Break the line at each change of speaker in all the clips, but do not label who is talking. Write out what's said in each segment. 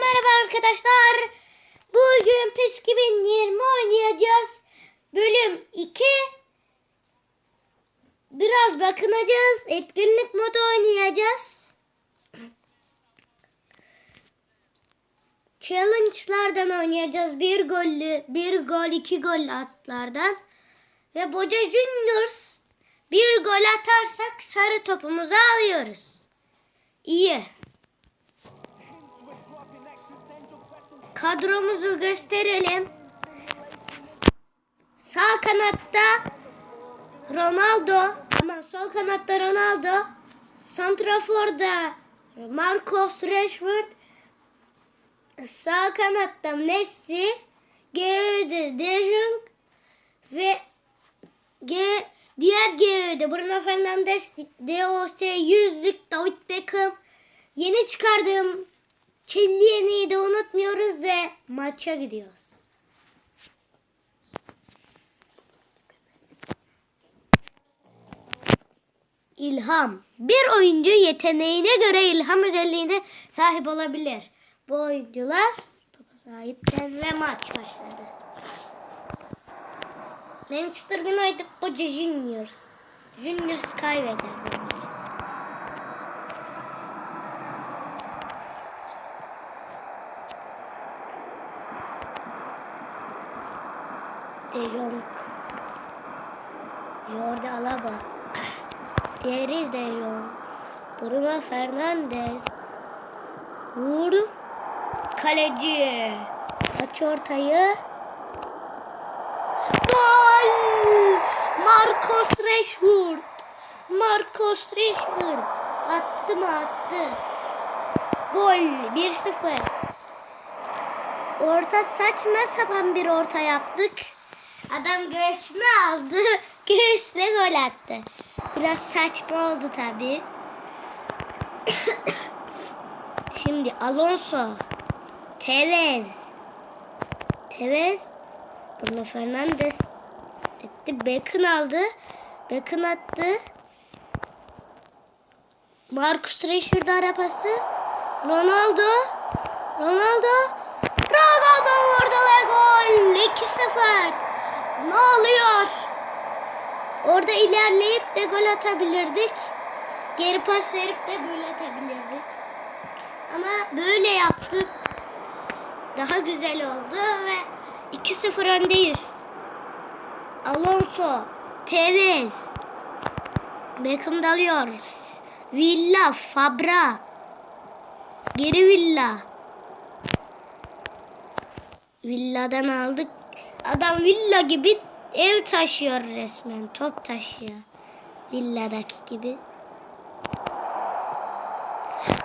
Merhaba arkadaşlar. Bugün PES 2020 oynayacağız. Bölüm 2. Biraz bakınacağız. Etkinlik modu oynayacağız. Challenge'lardan oynayacağız. Bir gollü, bir gol, iki gol atlardan. Ve Boca Juniors bir gol atarsak sarı topumuzu alıyoruz. İyi. Kadromuzu gösterelim. Sağ kanatta Ronaldo ama sol kanatta Ronaldo. Santrafor'da Marcos Rashford. Sağ kanatta Messi. G'de De Jong ve G diğer G'de Bruno Fernandes, DOS, yüzlük David Beckham. Yeni çıkardığım Çelliye'ni de unutmuyoruz ve maça gidiyoruz. İlham. Bir oyuncu yeteneğine göre ilham özelliğine sahip olabilir. Bu oyuncular topa sahipken ve maç başladı. Manchester United Boca Juniors. Juniors kaybeder. bu maçı. De Jong. Jordi Alaba. Diğeri De Jong. Bruno Fernandes. Vur. Kaleci. Aç ortayı. Gol! Marcos Rashford. Marcos Rashford. Attı mı attı. Gol 1-0. Orta saçma sapan bir orta yaptık. Adam göğsüne aldı. Göğüsle gol attı. Biraz saçma oldu tabi. Şimdi Alonso. Tevez. Tevez. Bruno Fernandes. Etti. Beckham aldı. Beckham attı. Marcus Rashford arabası. Ronaldo. Ronaldo. Ronaldo vurdu ve gol. 2-0. Ne oluyor? Orada ilerleyip de gol atabilirdik. Geri pas verip de gol atabilirdik. Ama böyle yaptık. Daha güzel oldu ve 2-0 öndeyiz. Alonso, Tevez, Beckham dalıyor. Villa, Fabra, geri Villa. Villadan aldık. Adam villa gibi ev taşıyor resmen. Top taşıyor. Villadaki gibi.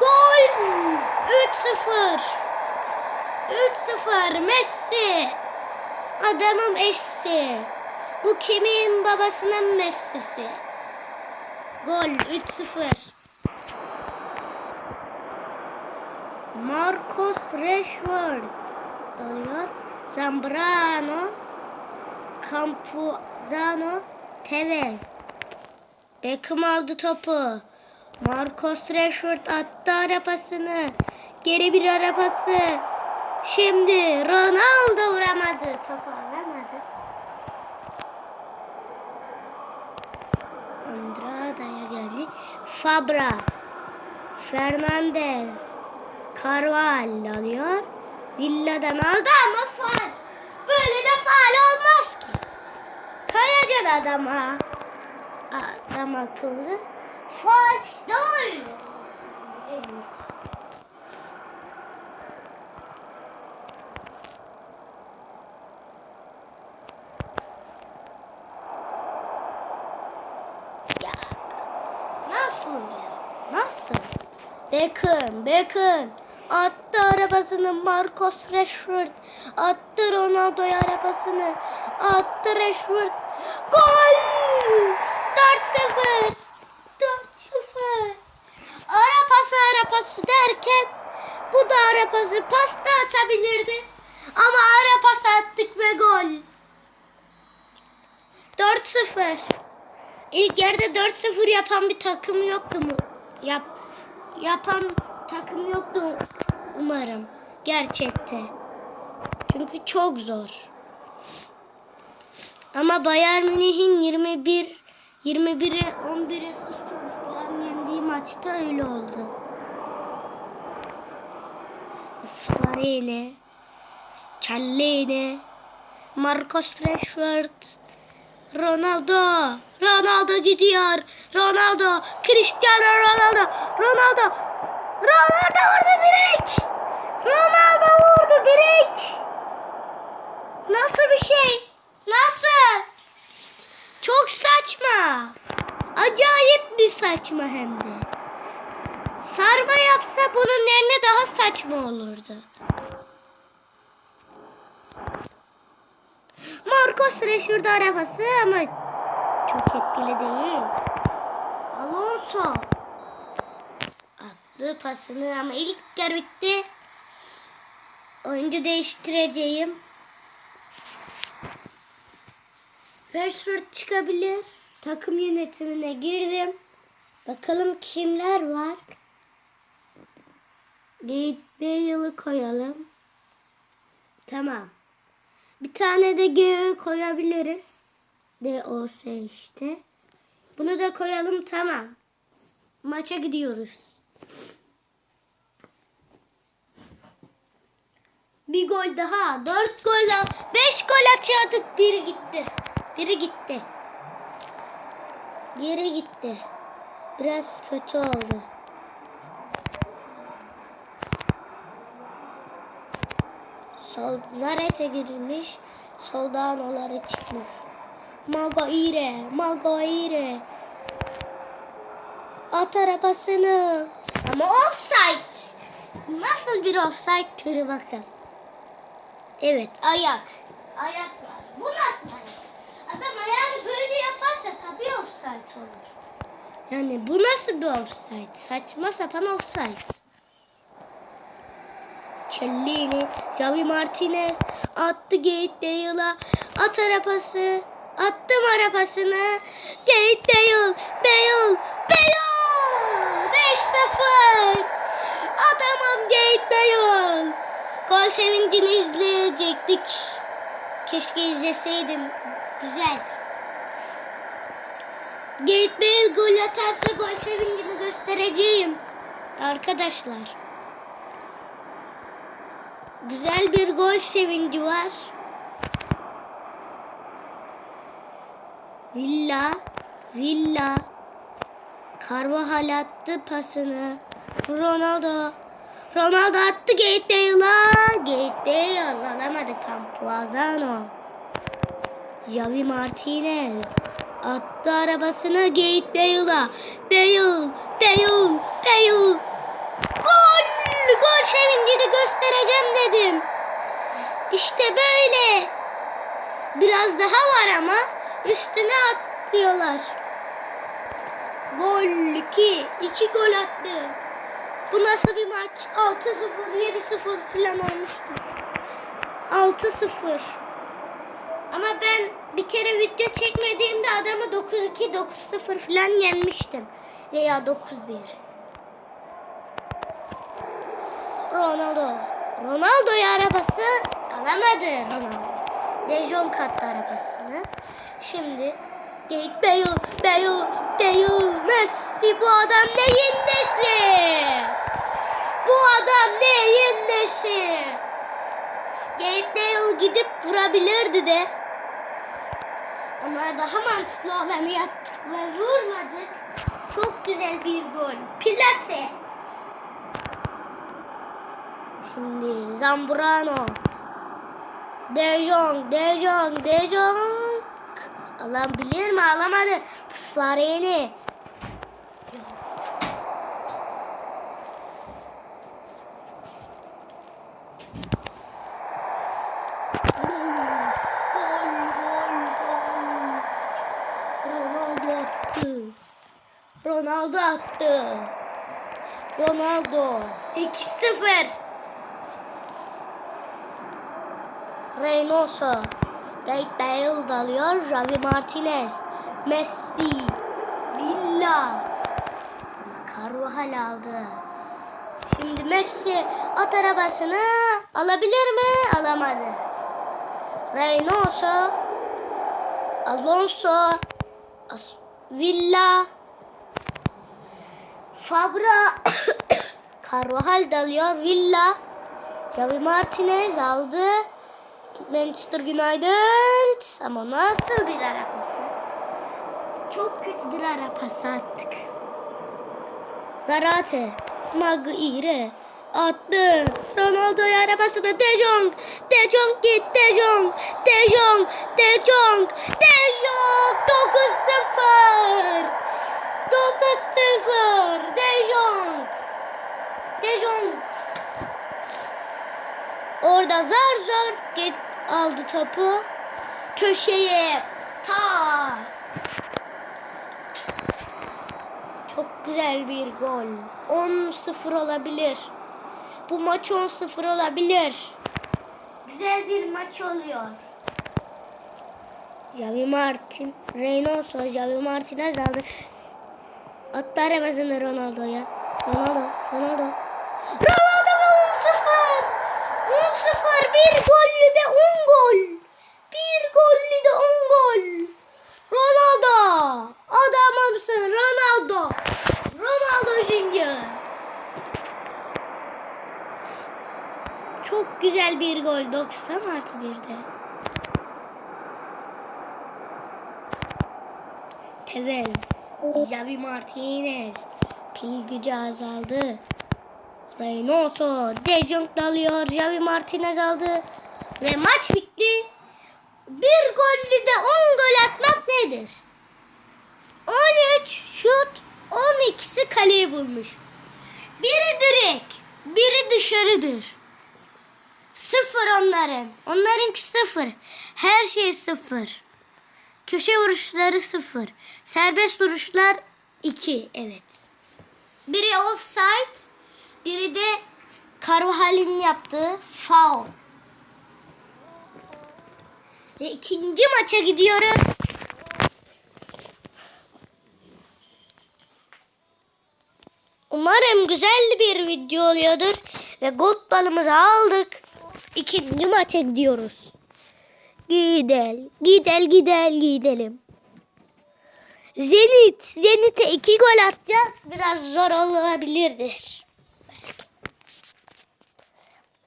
Gol! 3-0. 3-0 Messi. Adamım Messi. Bu kimin babasının Messi'si? Gol 3-0. Marcos Rashford alıyor. Zambrano, Campuzano, Tevez. Beckham aldı topu. Marcos Rashford attı arabasını. Geri bir arabası. Şimdi Ronaldo vuramadı. Topu alamadı. Andrada'ya geldi. Fabra. Fernandez. Carvalho alıyor. Villadan aldı ama faal. Böyle de faal olmaz ki. Kayacan adama. Adam akıllı. Faal işte. Ya. Nasıl ya? Nasıl? Beckham, Beckham. Attı arabasını Marcos Rashford. Attı Ronaldo'ya arabasını. Attı Rashford. Gol! 4-0. 4-0. Ara pası ara pası derken bu da ara pası pasta atabilirdi. Ama ara pas attık ve gol. 4-0. İlk yarıda 4-0 yapan bir takım yoktu mu? Yap, yapan takım yoktu umarım. Gerçekte. Çünkü çok zor. Ama Bayern Münih'in 21 21'e 11'e 0 falan yendiği maçta öyle oldu. Farine, Cellini, Marcos Rashford, Ronaldo, Ronaldo gidiyor, Ronaldo, Cristiano Ronaldo, Ronaldo, Ronaldo vurdu direkt, Ronaldo vurdu direkt. Nasıl bir şey? Nasıl? Çok saçma. Acayip bir saçma hem de. Sarma yapsa bunun yerine daha saçma olurdu. Marcos Rashford arabası ama çok etkili değil. Alonso attı pasını ama ilk yarı bitti. Oyuncu değiştireceğim. Rashford çıkabilir. Takım yönetimine girdim. Bakalım kimler var. Gate Bale'ı koyalım. Tamam. Bir tane de G koyabiliriz. DOS işte. Bunu da koyalım tamam. Maça gidiyoruz. Bir gol daha. Dört gol daha. Beş gol atıyorduk. Biri gitti. Biri gitti. Geri gitti. Biraz kötü oldu. Sol Zarete girilmiş. Soldan oları çıkmış. Maguire, Maguire. At arabasını. Ama offside. Nasıl bir offside türü bakın. Evet ayak. Ayak var. Bu nasıl ayak? Adam ayağını böyle yaparsa tabii offside olur. Yani bu nasıl bir offside? Saçma sapan offside. Cellini, Javi Martinez attı Gate Bale'a. At arabası. Attım arabasını. Gate Bale, Bale, Bale. 5-0. Adamım Gate Bale. Gol sevincini izleyecektik. Keşke izleseydim. Güzel. Gate Bale gol atarsa gol sevincini göstereceğim. Arkadaşlar. Güzel bir gol sevinci var. Villa, Villa. Carvajal attı pasını. Ronaldo. Ronaldo attı Gate Bale'a. Gate Bale alamadı Campoazano. Javi Martinez attı arabasını Gate Bale'a. Bale, Bale, Bale. Gol! Gol sevincini göstereceğim dedim. İşte böyle. Biraz daha var ama üstüne atlıyorlar. Gol 2. 2 gol attı. Bu nasıl bir maç? 6-0, 7-0 falan olmuştu. 6-0. Ama ben bir kere video çekmediğimde adamı 9-2, 9-0 falan yenmiştim. Veya 9-1. Ronaldo. Ronaldo'yu arabası alamadı Ronaldo. De Jong kattı arabasını. Şimdi Gate Bale, Bale, Bale, Messi bu adam neyin nesi? Bu adam neyin nesi? Gate Bale gidip vurabilirdi de. Ama daha mantıklı olanı yaptık ve vurmadık. Çok güzel bir gol. Plase. Şimdi Zambrano. De Jong, De Jong, De Jong. Alabilir mi? Alamadı. Farini. Ronaldo attı. Ronaldo attı. Ronaldo 8-0. Reynoso. Gate Bale dalıyor. Javi Martinez. Messi. Villa. Carvajal aldı. Şimdi Messi at arabasını alabilir mi? Alamadı. Reynoso, Alonso, As- Villa, Fabra, Carvajal dalıyor. Villa, Javi Martinez aldı. Manchester United ama nasıl bir ara pası? Çok kötü bir ara pası attık. Zarate, Maguire attı. Ronaldo'ya arabasını De Jong. De Jong git De Jong. De Jong. De Jong. De Jong 9-0. 9-0. De Jong. De Jong. Orada zar zor git aldı topu. Köşeye. Ta. Çok güzel bir gol. 10-0 olabilir. Bu maç 10-0 olabilir. Güzel bir maç oluyor. Javi Martin, Reynoso, Javi Martinez aldı. Attı arabasını Ronaldo'ya. Ronaldo, Ronaldo. Ronaldo ve 10-0. 10-0 bir gollü de 10 gol. Bir gollü de 10 gol. Ronaldo. Adamımsın Ronaldo. Ronaldo Junior. Çok güzel bir gol. 90 artı 1'de. Tevez. Javi Martinez. Pil gücü azaldı. Reynoso. De Jong dalıyor. Javi Martinez aldı. Ve maç bitti. Bir gollü de 10 gol atmak nedir? 13 şut 12'si kaleyi bulmuş. Biri direkt, biri dışarıdır. Sıfır onların. Onlarınki sıfır. Her şey sıfır. Köşe vuruşları sıfır. Serbest vuruşlar iki. Evet. Biri offside, biri de Carvajal'in yaptığı foul. Ve ikinci maça gidiyoruz. Umarım güzel bir video oluyordur. Ve gold balımızı aldık. İkinci maça gidiyoruz. Gidel, gidel, gidel, gidelim. Zenit, Zenit'e iki gol atacağız. Biraz zor olabilirdir.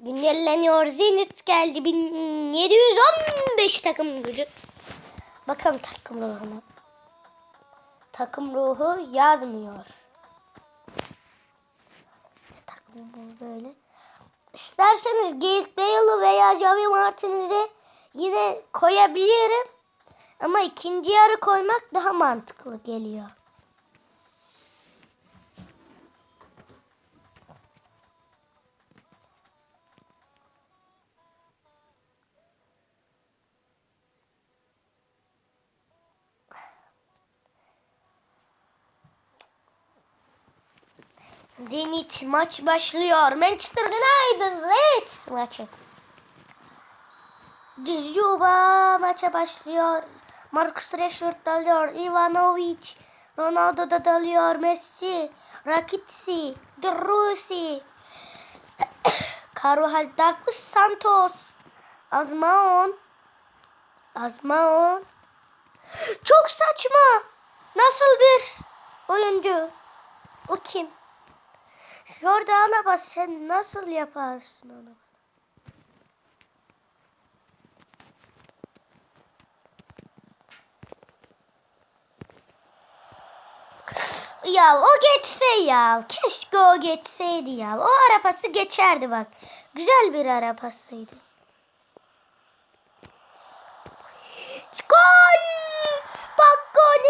Güncelleniyor. Zenit geldi. 1715 takım gücü. Bakalım takım ruhuna. Takım ruhu yazmıyor. Takım ruhu böyle. İsterseniz Gareth Bale'ı veya Javi Martinez'i yine koyabilirim. Ama ikinci yarı koymak daha mantıklı geliyor. Zenit maç başlıyor. Manchester United Zenit maçı. Düzcuba maça başlıyor. Marcus Rashford dalıyor. Ivanovic. Ronaldo da dalıyor. Messi. Rakitsi. Drusi. Carvajal Douglas Santos. Azmaon. Azmaon. Çok saçma. Nasıl bir oyuncu? O kim? Jordi Alaba sen nasıl yaparsın onu? Ya o geçse ya. Keşke o geçseydi ya. O arabası geçerdi bak. Güzel bir arabasıydı. Gol! Bak gol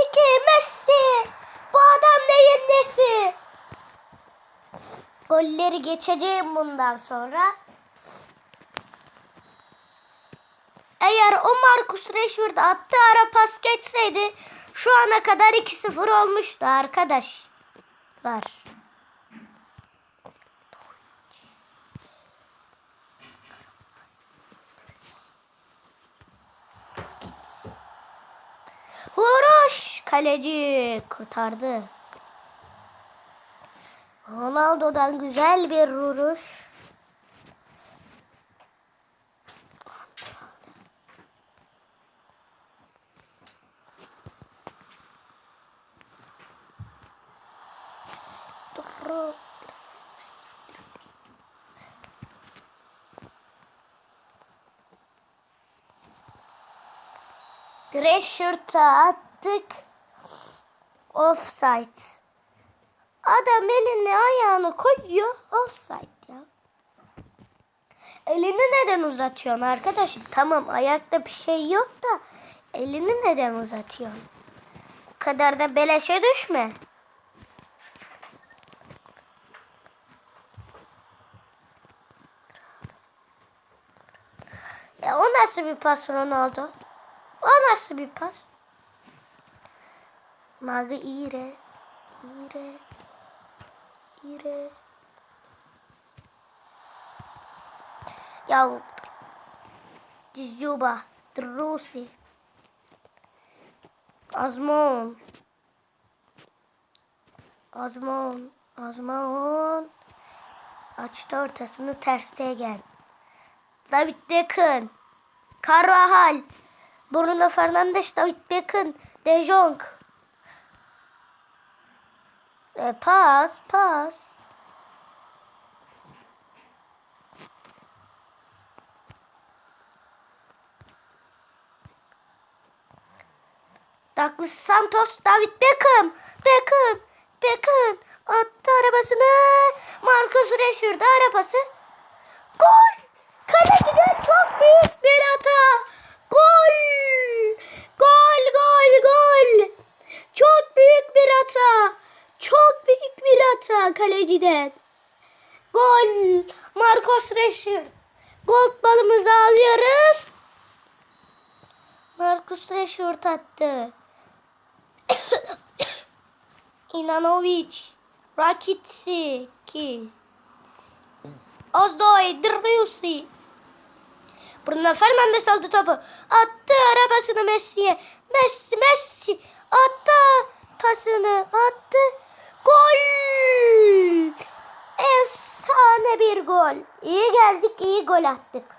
Messi. Bu adam neyin nesi? Golleri geçeceğim bundan sonra. Eğer o Marcus Rashford attığı ara pas geçseydi şu ana kadar 2-0 olmuştu arkadaşlar. Vuruş! Kaleci kurtardı. Ronaldo'dan güzel bir vuruş. Rashford'a attık. Offside. Adam elini ayağını koyuyor. Offside ya. Elini neden uzatıyorsun arkadaşım? Tamam ayakta bir şey yok da elini neden uzatıyorsun? Bu kadar da beleşe düşme. E o nasıl bir pas Ronaldo? O nasıl bir pas? Mavi ire. İre. İre. Ya Zuba, Drusi. Azmon. Azmon. Azmon. Açtı ortasını tersteye gel. David Beckham. Carvajal. Bruno Fernandes, David Beckham. De Jong. E, pas, pas. Douglas Santos, David Beckham. Beckham. Beckham. Attı arabasını. Marcus Rashford arabası. Gol! Kaleciden çok büyük bir hata. Gol, gol, gol. Çok büyük bir hata. Çok büyük bir hata kaleciden. Gol! Marcos Rashford. Gol balımızı alıyoruz. Marcus Rashford attı. Inanovic. Rakitsi. Ki. Ozdoy. Driussi. Bruno Fernandes aldı topu. Attı arabasını Messi'ye. Messi, Messi. Attı pasını. Attı. Gol! Efsane bir gol. İyi geldik, iyi gol attık.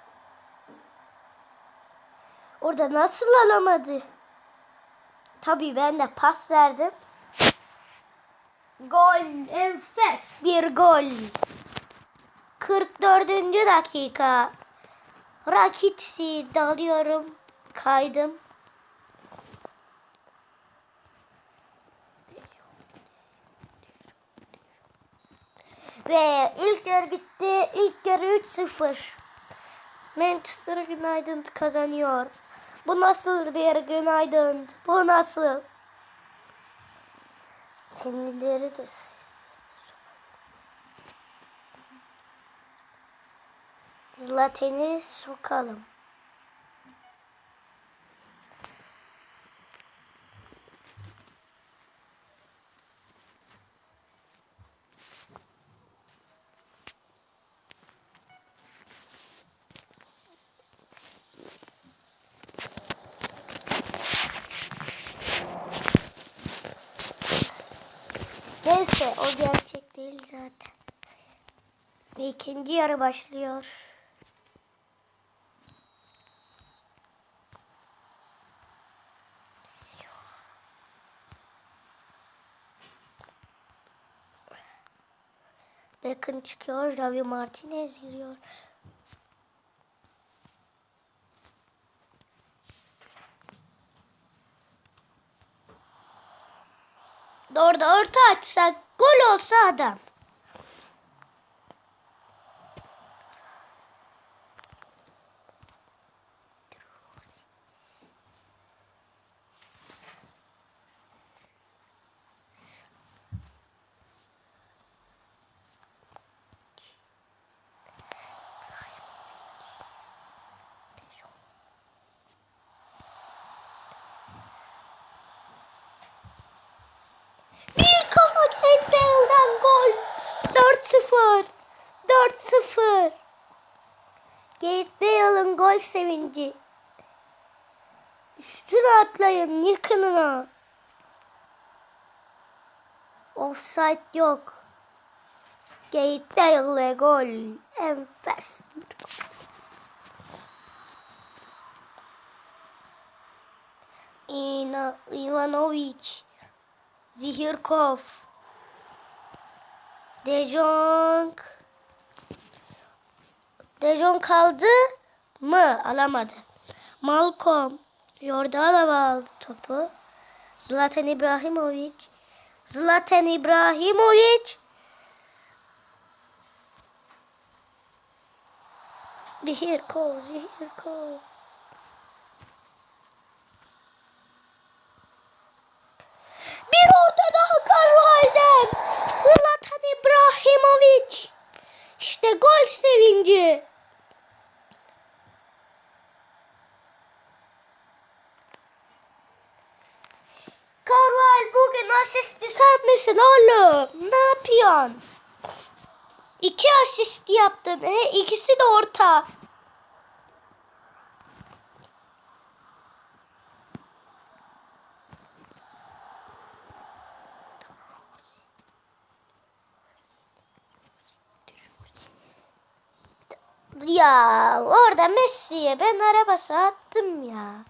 Orada nasıl alamadı? Tabii ben de pas verdim. Gol, enfes bir gol. 44. dakika. Rakitsi dalıyorum. Kaydım. Ve ilk yarı bitti. İlk yarı 3-0. Manchester United kazanıyor. Bu nasıl bir günaydın? Bu nasıl? Sinirleri de Zlaten'i sokalım. Neyse o gerçek değil zaten. Ve ikinci yarı başlıyor. Beckham çıkıyor. Ravi Martinez giriyor. Orada orta açsak gol olsa adam. Bir kafa Gabriel'den gol. 4-0. 4-0. Gareth Bale'ın gol sevinci. Üstüne atlayın yakınına. Offside yok. Gate Bale gol. Enfes. İna, Ivanovic. Zihirkov. De Jong. De Jong kaldı mı? Alamadı. Malcolm. Jordanova aldı topu. Zlatan İbrahimovic. Zlatan İbrahimovic. Zihirkov. Zihirkov. Bir orta daha Carvalho'dan. Zlatan İbrahimovic. İşte gol sevinci. Carvalho bugün asisti sen misin oğlum? Ne yapıyorsun? İki asist yaptın. He, ikisi de orta. Ya orada Messi'ye ben arabası attım ya.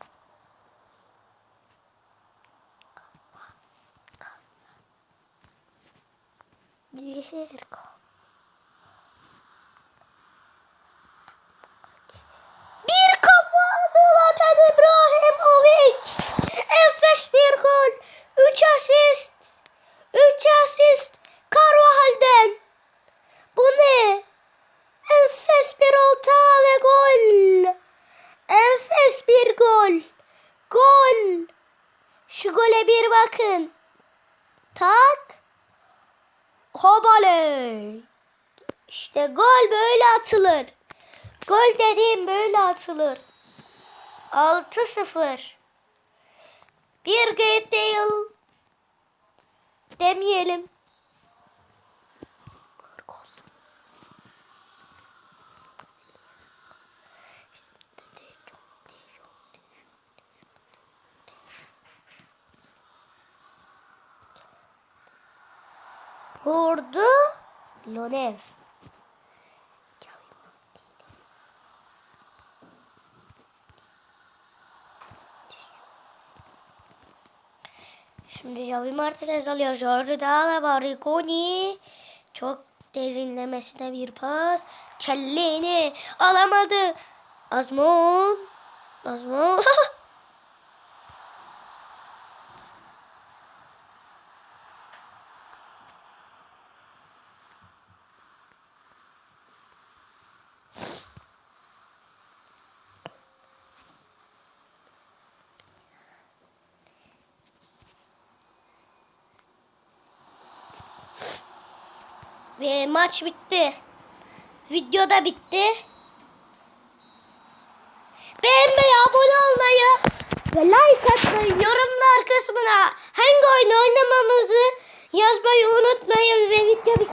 Yerko. Bir kafa Zlatan İbrahimovic. Enfes bir gol. Üç asist. Üç asist. Carvajal'den. Bu ne? Enfes bir olta ve gol. Enfes bir gol. Gol. Şu gole bir bakın. Tak. Hobaley. İşte gol böyle atılır. Gol dediğim böyle atılır. 6-0. Bir gate değil. Demeyelim. Vurdu. Lonev. Şimdi Javi Martinez alıyor. Jordi Alaba, Rigoni. Çok derinlemesine bir pas. Kellini alamadı. Azmon. Azmon. Ve maç bitti. Video da bitti. Beğenmeyi, abone olmayı ve like atmayı, yorumlar kısmına hangi oyunu oynamamızı yazmayı unutmayın ve video bitti.